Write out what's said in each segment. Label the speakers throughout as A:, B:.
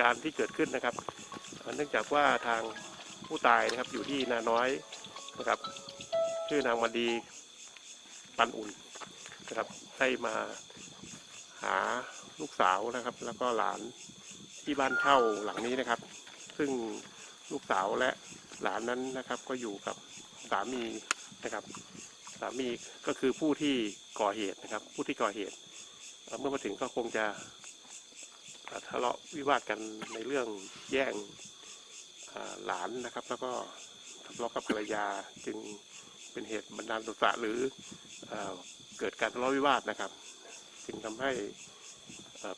A: การณ์ที่เกิดขึ้นนะครับ เนื่องจากว่าทางผู้ตายนะครับอยู่ที่นาน้อยนะครับ ชื่อนางวันดีปันอุ่นนะครับได้มาหาลูกสาวนะครับ แล้วก็หลานที่บ้านเช่าหลังนี้นะครับ ซึ่งลูกสาวและหลานนั้นนะครับ ก็อยู่กับสามีนะครับสามีก็คือผู้ที่ก่อเหตุนะครับ ผู้ที่ก่อเหตุ เมื่อมาถึงก็คงจะ ทะเลาะวิวาทกันในเรื่องแย่งหลานนะครับ แล้วก็ทะเลาะกับภรรยาจึงเป็นเหตุบันดาลโทสะหรือเอเกิดการทะเลาะวิวาทนะครับ จึงทำให้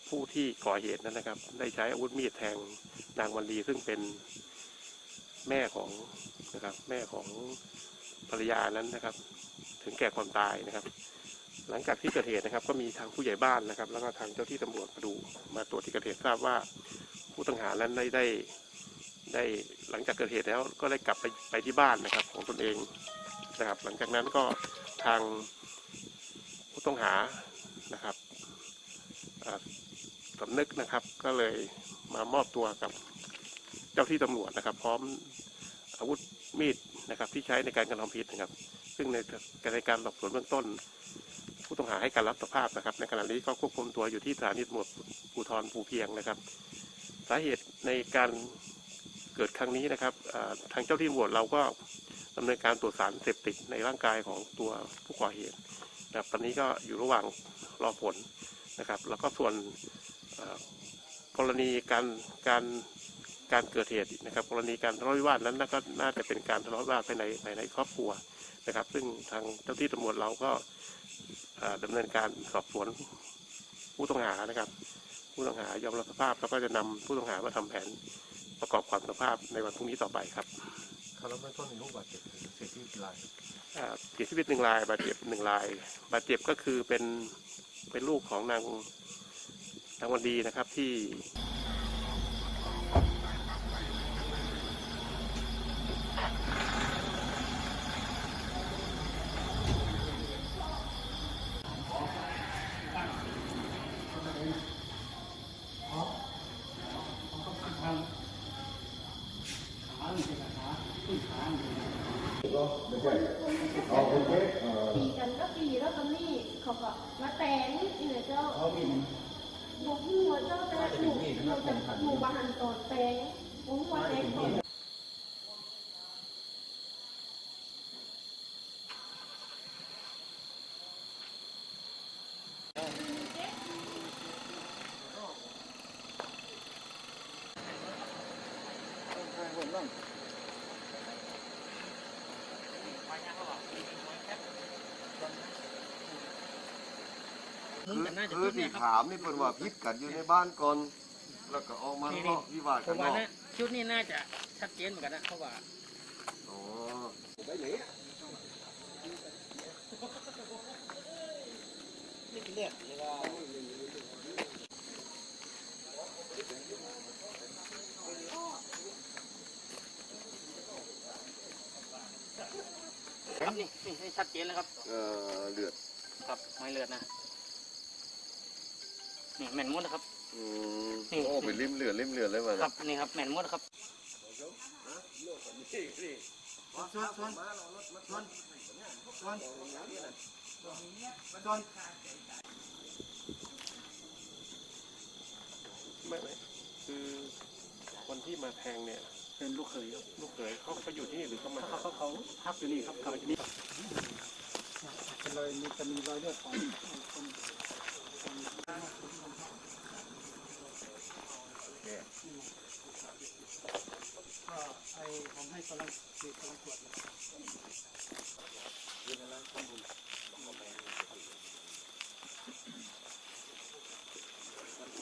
A: ผู้ที่ก่อเหตุนั้นนะครับ ได้ใช้อาวุธมีดแทงนางวันดีซึ่งเป็นแม่ของนะครับ แม่ของภรรยานั้นนะครับ ถึงแก่ความตายนะครับ หลังจากที่เกิดเหตุนะครับ ก็มีทางผู้ใหญ่บ้านนะครับ แล้วก็ทางเจ้าที่ตำรวจมาดูมาตรวจที่เกิดเหตุทราบว่า ผู้ต้องหานั้นได้ได้ได้หลังจากเกิดเหตุแล้วก็ได้กลับไปไปที่บ้านนะครับ ของตนเองนะครับ หลังจากนั้นก็ทางผู้ต้องหานะครับอ่าสำนึกนะครับ ก็เลยมามอบตัวกับเจ้าที่ตำรวจนะครับ พร้อมอาวุธมีดนะครับ ที่ใช้ในการกระทำผิดนะครับ ซึ่งในในการสอบสวนเบื้องต้น ผู้ต้องหาให้การรับสภาพนะครับ ในขณะนี้ก็ควบคุมตัวอยู่ที่สถานีตำรวจภูธรภูเพียงนะครับ สาเหตุในการเกิดครั้งนี้นะครับทางเจ้าที่ตำรวจเราก็ดำเนินการตรวจสารเสพติดในร่างกายของตัวผู้ก่อเหตุนะครับตอนนี้ก็อยู่ระหว่างรอผลนะครับ แล้วก็ส่วนกรณีการการ การเกิดเหตุนะครับกรณีการทะเลาะวิวาทนั้นก็น่าจะเป็นการทะเลาะวิวาทภายในภายในครอบครัวนะครับ ซึ่งทางเจ้าที่ตำรวจเราก็เอ่อดำเนินการสอบสวนผู้ต้องหานะครับ ผู้ต้องหายอมรับสภาพแล้วก็จะนำผู้ต้องหามาทำแผนประกอบความสารภาพในวันพรุ่งนี้ต่อไปครับ
B: เขาแล้วเบื้องต้นมีผู้บาดเจ็บหรือเสียชีวิตกี่ราย
A: อ่าเสียชีวิตหนึ่งรายบาดเจ็บหนึ่งรายบาดเจ็บก็คือเป็นเป็นลูกของนางนางวันดีนะครับที่
C: ตีกันก็ตีแล้วก็นี่เขาก็มาแตงนี่เนี่ยเจ้าหนูหัวเจ้าแต่หนูหนูจะหนูบานต่อแตงหัวแต่งของ
D: คือคือที่ถามนี่เป็นว่าพิษกันอยู่ในบ้านก่อน แล้วก็ออกมาทะเลาะวิวาท
E: ผ
D: กัน
E: ม
D: น
E: ว่า
D: อก
E: นะชุดนี้น่าจะชัดเจนเหมือนกันนะเพราะว่า
D: อ๋อ
E: ครับนี่นี่นี่ชัดเจนแล้วครับ
D: เอ่อเลือด
E: ครับไม่เลือดนะ นี่แม่นมดนะครับ
D: อืม
E: นี่
D: โอ้เป็นริมเลือดริมเลือดเลยมัน
E: ครับนี่ครับแม่นมดครับ
A: ไม่ไม่คือคนที่มาแทงเนี่ย
E: เป็นลูกเขยครับ
A: ลูกเขยเขาเขาอยู่ที่นี่หรือเขามา
E: เขาเขาเขาพักอยู่นี่ครับเขาอยู่นี่เป็นรอยมีจะมีรอยเลือดของคน ก็ไอผมให้กำลังฉีดกำลังตรวจ
A: อุ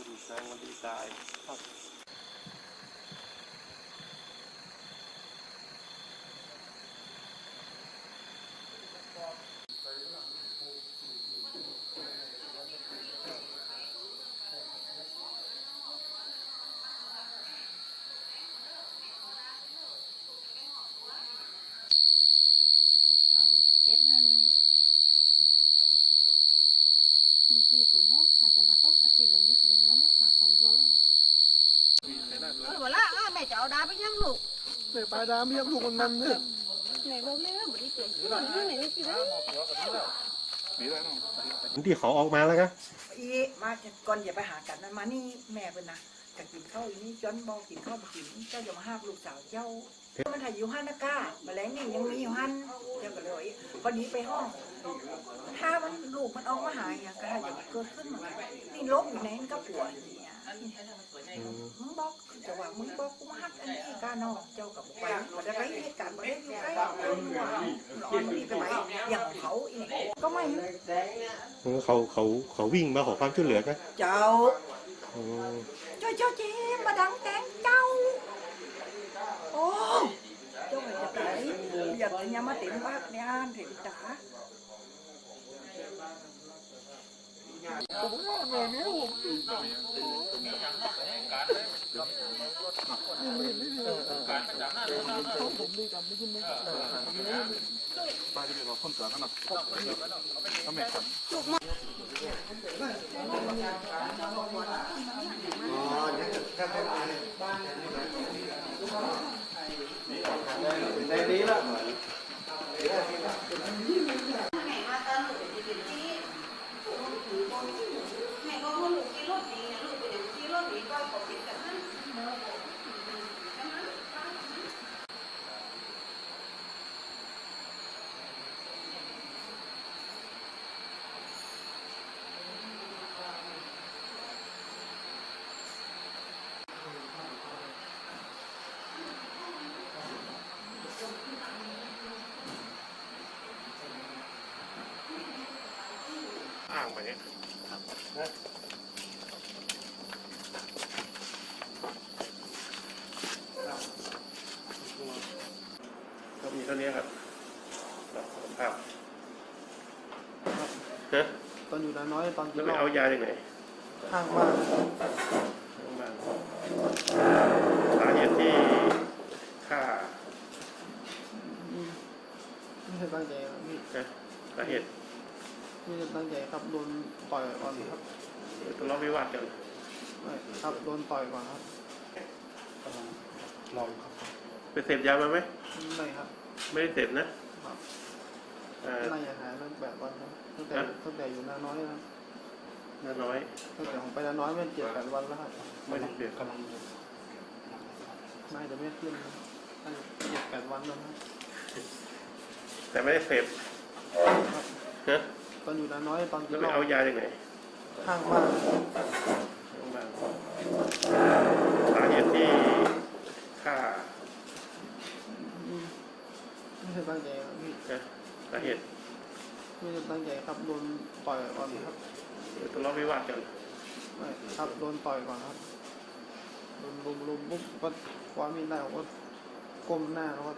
A: ่นแสงมันดีตาย เจ็ดห้าหนึ่งห
C: นึ่งสี่ศูนย์หก
A: ค่ะจะมาตกปฏิบั
C: ตินี้ถึงแล้วนะะสองคน
F: เออบอกละอ้าแม่จะเอาดาไปยังลูก
E: แม่ไปลาดามเรีงลูกมันมันเนี่ย
C: ไหนบอกเลยว่าบุรีเปที่ยนชื่อไหนไหนไม่กี่ได้
A: ที่เขาออกมาแล้วก็
F: อีมาก่อนอย่าไปหากันนะมานี่แม่เป็นนะ จะกินข้าวอีนี่จนบอกกินข้าวบ่กินเจ้าอย่ามาห้ามลูกสาวเจ้ามันถ่ายอยู่ห้านะก้าแมลงนี่ยังมีอยู่หันเจ้าก็เลยพอดีไปห้อง ถ้ามันลูกมันออกมาหาอย่างก็ถ้าอย่าเกิดขึ้นมานี่ลบอยู่ไหนมันก็ปวดเนี่ยมึงบอกจะว่ามึงบอกกูมาหักอันนี้กานอกเจ้ากับไปมันจะไปเหตุการณ์มันได้อยู่ใกล้ร้อนนี่ไปไหมอย่างของเขาอีกก็ไม่
A: เขาเขาเขาวิ่งมาขอความช่วยเหลือกัน
F: เจ้าเจ้า เจ้าเจมมาดังแตงเจ้าโอ้เจ้าไม่จะตา ยอยากจะยามาเต็มบ้านเนี่ยเห็นตา
A: อ้างไปเนี่ยก็มีเท่านี้ครับรับสภาพฮะ
E: ตอนอยู่น้าน้อยตอนกิ
A: แล้
E: น
A: วไม่เอายาจากไหน
E: ข้างบ้าน
A: โรงพยาบาลสาเหตุที่ฆ่า
E: ไม่ใช่ตั้งใจครับพี่
A: นะสาเหตุ
E: ไม่ใช่ตั้งใจครับโดนต่อยก่อนครับ
A: ทะเลาะวิวาทกัน
E: ไม่ครับโดนต่อยก่อนครับ
B: ลองครับ
A: ไปเสพยามาไหม
E: ไม่ครับ
A: ไม่ได้เสพนะครับเอ่อ
E: น่าจะหายตั้งแปดวันครับตั้งแต่
A: ฮะ
E: ตั้งแต่อยู่น้าน้อยนะ
A: น้าน้อย
E: ตั้งแต่ผมไปน้าน้อยไม่เจ็ดแปดวันแล้วครับ
A: ไม่ได้เสพ
B: กำลัง
E: น่าจะไม่ขึ้นน่าจะเจ็ดแปดวันแล้วครับ
A: แต่ไม่ได้เสพฮะ
E: ตอนอยู่น้าน้อยตอนกิ
A: แล้ว
E: น
A: ไม่
E: เหล้า
A: เอายาจากไหน
E: ข้างบ้าน
A: โรงพยาบาลสาเหตุที่ฆ่า
E: ไม่ใช่ตั้งใจครับพี่
A: นะสาเหตุ
E: ไม่ใช่ตั้งใจครับโดนต่อยก่อนครับ
A: ทะเลาะวิวาทกัน
E: ไม่ครับโดนต่อยก่อนครับโดนลุมลุมปุ๊บก็คว้ามีดได้ผมก็ก้มหน้าแล้วก็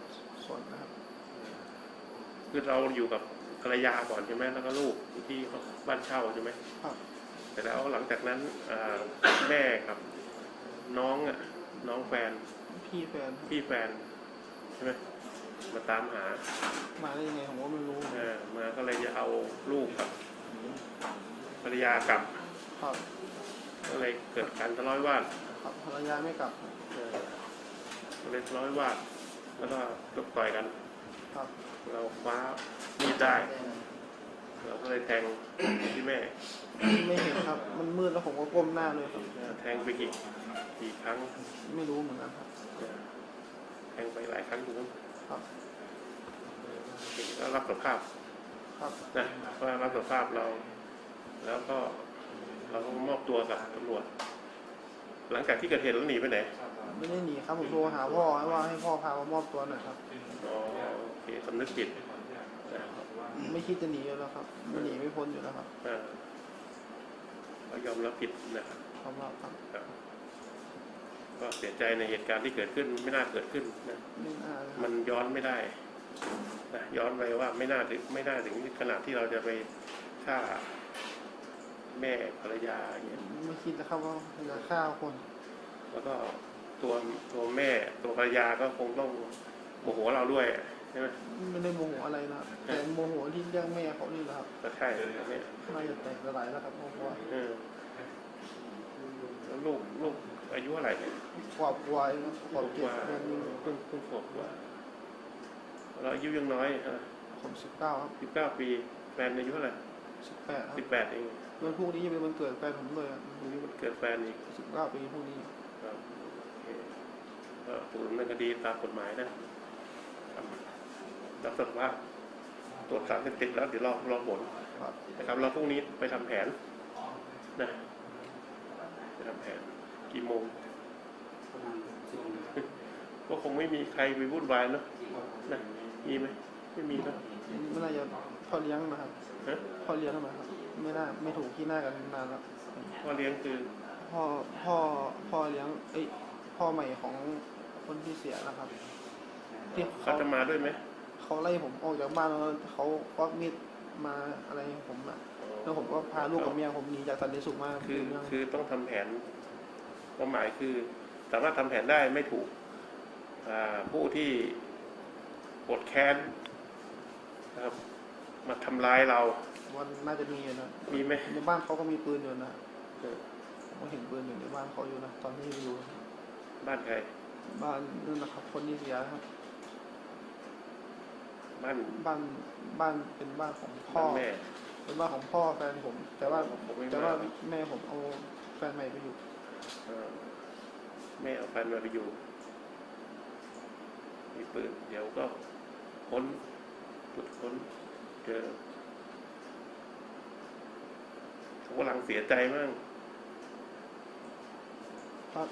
E: สวนนะครับ
A: คือเราอยู่กับภรรยาก่อนใช่ไหมแล้วก็ลูกอยู่ที่บ้านเช่าใช่ไหม
E: ครับ
A: แต่แล้วหลังจากนั้นอ่าแม่กับ น้องอะน้องแฟน
E: พี่แฟนครับ
A: พี่แฟนใช่ไหมมาตามหา
E: มาได้ยังไงผมก็ไม่รู้
A: เออมาก็เลยจะเอาลูกกับภรรยากลับ
E: ครับ
A: ก็เลยเกิดการทะเลาะวิวาท
E: ครับภรรยาไม่กลับ
A: เออก็เลยทะเลาะวิวาทแล้วก็ตบต่อยกัน
E: ครับ
A: เราคว้ามีดได้ เราก็เลยแทงที่แม่
E: ไม่เห็นครับ มันมืดแล้วผมก็ก้มหน้าเลยครับ
A: แทงไปกี่กี่ครั้ง
E: ไม่รู้เหมือนกันครับ
A: แทงไปหลายครั้งอยู่นั้น
E: ครับ
A: แล้วรับสภาพ
E: ครับ
A: นะว่ารับสภาพเรา แล้วก็เราก็มอบตัวกับตำรวจ หลังจากที่เกิดเหตุแล้วหนีไปไหน
E: ไม่ได้หนีครับผมโทรหาพ่อให้ว่าให้พ่อพามามอบตัวหน่อยครับ
A: อ๋อโอเคสำนึกผิดนะ
E: ไม่คิดจะหนีอยู่แล้วครับไม่หนีไม่พ้นอยู่แล้วครับ
A: อ่าเรายอมรับผิดนะครับ
E: สำหรับครับ
A: ครับ ก็เสียใจในเหตุการณ์ที่เกิดขึ้นไม่น่าเกิดขึ้นนะ
E: ไม่น่าเลยค
A: มั
E: รับ
A: นย้อนไม่ได้นะย้อนไปว่าไม่น่าถึงไม่น่าถึงขนาดที่เราจะไปฆ่าแม่ภรรยาอย่างเงี้ย
E: ไม่คิดนะครับว่าจะฆ่าคน
A: แล้วก็ ตัวตัวแม่ตัวภรรยาก็คงต้องโมโหเราด้วยใช่ไหม
E: ไม่ได้โมโหอะไรนะครับแต่โมโหที่เรื่องแม่เขานี่แหละครับ
A: ก็ใช่เลยนะเนี่ย
E: น่าจะแตกสลายแล้วครับเพราะว่า
A: เออแล้วลูกลูกเออายุเท่าไหร่เนี่ย
E: ขวบกว่าเองครับขวบ
A: ก
E: เจ็ด
A: ว่า
E: เดือนหนึง
A: เพิ่งเพิ่งขวบกว่าเราอายุยังน้อยอะ
E: ผมสิบเก้าครับ
A: สิบเก้าปีแฟนอายุเท่าไหร่
E: สิบแปดครับ
A: สิบแปดเอง
E: วันพรุ่งนี้จะเป็นวันเกิดแฟนผมเลย
A: พรุ่งนี้มันเกิดแฟนอีก
E: สิบเก้าปีพรุ่งนี้
A: ครับโอเคก็ ถูกดำเนินคดีตามกฎหมายนะครับรับสารภาพตรวจสารเสพติดแล้วเดี๋ยวรอรอผล
E: ครับ
A: นะครับเราพรุ่งนี้ไปทำแผนนะไปทำแผนกี่โมงก็คงไม่มีใครไปวุ่นวายเนอะนะมีไหมไม่มีเนอะ
E: ไม่น่าจะพ่อเลี้ยงนะครับ
A: ฮะ
E: พ่อเลี้ยงนะครับไม่น่าไม่ถูกที่หน้ากันนานแล้ว
A: พ่อเลี้ยงคือ
E: พ่อพ่อพ่อเลี้ยง เอ้ย พ่อใหม่ของคนที่เสียนะครับที่
A: เขา
E: เขา
A: จะมาด้วยไหม
E: เขาไล่ผมออกจากบ้านแล้วเขาควักมีดมาอะไรผมอะแล้วผมก็พาลูกกับเมียผมหนีจากสันติสุขมา
A: คือ
E: เมือง
A: คือต้องทำแผนความหมายคือสามารถทำแผนได้ไม่ถูกอ่าผู้ที่ปวดแค้นนะครับมาทำร้ายเรา
E: วันน่าจะมีอยู่นะ
A: มีไหม
E: ในบ้านเขาก็มีปืนอยู่นะ
A: เออ
E: ผมก็เห็นปืนอยู่ในบ้านเขาอยู่นะตอนที่อยู่
A: บ้านใคร
E: บ้านนั่นนะครับ คนที่เสียครับ
A: บ้าน
E: บ้านบ้านเป็นบ้านของพ่อ
A: บ้านแม่
E: เป็นบ้านของพ่อแฟนผม แต่ว่า
A: ผมไม่
E: แต่ว่า
A: มา
E: แม่ผมเอาแฟนใหม่ไปอยู่
A: เออแม่เอาแฟนมาไปอยู่ มีปืน เดี๋ยวก็ค้นตรวจค้นเจอเขากำลังเสียใจมาก
E: ครับ